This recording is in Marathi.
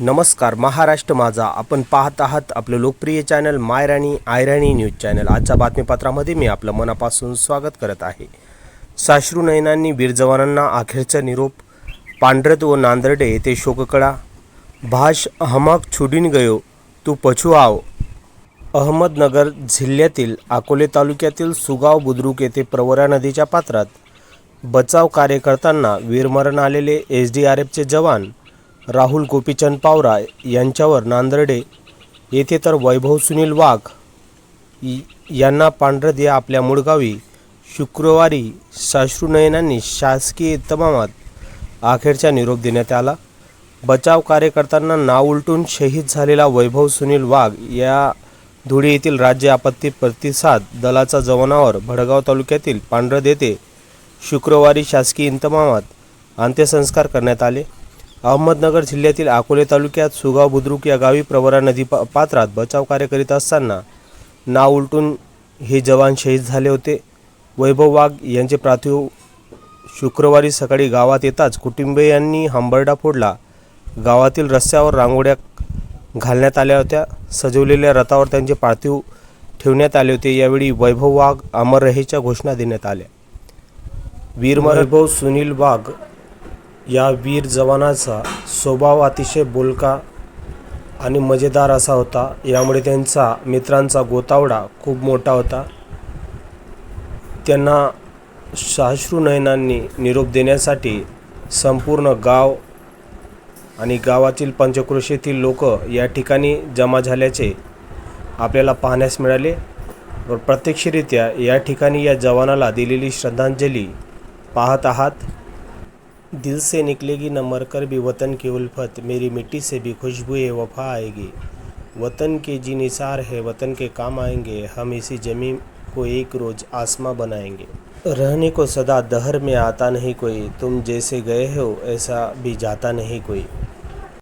नमस्कार महाराष्ट्र माझा. आपण पाहत आहात आपलं लोकप्रिय चॅनल मायराणी आयराणी न्यूज चॅनल. आजच्या बातमीपत्रामध्ये मी आपलं मनापासून स्वागत करत आहे. साश्रू नयनांनी वीर जवानांना अखेरचा निरोप पांढरत व नांदर्डे येथे शोककळा. भाष अहमक छुडीन गयो तू पछू आव. अहमदनगर जिल्ह्यातील अकोले तालुक्यातील सुगाव बुद्रुक येथे प्रवरा नदीच्या पात्रात बचाव कार्य करताना वीरमरण आलेले एस डी आर एफचे जवान राहुल गोपीचंद पावरा यांच्यावर नांदर्डे येथे तर वैभव सुनील वाघ यांना पांढरद या आपल्या मूळगावी शुक्रवारी साश्रुनयनांनी शासकीय इतमामात अखेरचा निरोप देण्यात आला. बचाव कार्य करताना नाव उलटून शहीद झालेला वैभव सुनील वाघ या धुळे येथील राज्य आपत्ती प्रतिसाद दलाचा जवानावर भडगाव तालुक्यातील पांढरद येथे शुक्रवारी शासकीय इतमामात अंत्यसंस्कार करण्यात आले. अहमदनगर जिल्ह्यातील अकोले तालुक्यात सुगाव बुद्रुक या गावी प्रवरा नदी पा- पात्रात बचाव कार्य करीत असताना नाव उलटून हे जवान शहीद झाले होते. वैभव वाघ यांचे पार्थिव शुक्रवारी सकाळी गावात येताच कुटुंबियांनी हंबरडा फोडला. गावातील रस्त्यावर रांगोळ्या घालण्यात आल्या होत्या. सजवलेल्या रथावर त्यांचे पार्थिव ठेवण्यात आले होते. यावेळी वैभव वाघ अमर रहेच्या घोषणा देण्यात आल्या. वीर वैभव सुनील वाघ या वीर जवानाचा स्वभाव अतिशय बोलका आणि मजेदार असा होता. यामुळे त्यांचा मित्रांचा गोतावडा खूप मोठा होता. त्यांना साश्रू नयनांनी निरोप देण्यासाठी संपूर्ण गाव आणि गावातील पंचक्रोशीतील लोक या ठिकाणी जमा झाल्याचे आपल्याला पाहण्यास मिळाले. व प्रत्यक्षरित्या या ठिकाणी या जवानाला दिलेली श्रद्धांजली पाहत आहात. दिल से निकलेगी न मरकर भी वतन की उल्फत, मेरी मिट्टी से भी खुशबू वफा आएगी। वतन के जी निसार है, वतन के काम आएँगे, हम इसी ज़मीन को एक रोज़ आसमां बनाएँगे। रहने को सदा दहर में आता नहीं कोई, तुम जैसे गए हो, ऐसा भी जाता नहीं कोई।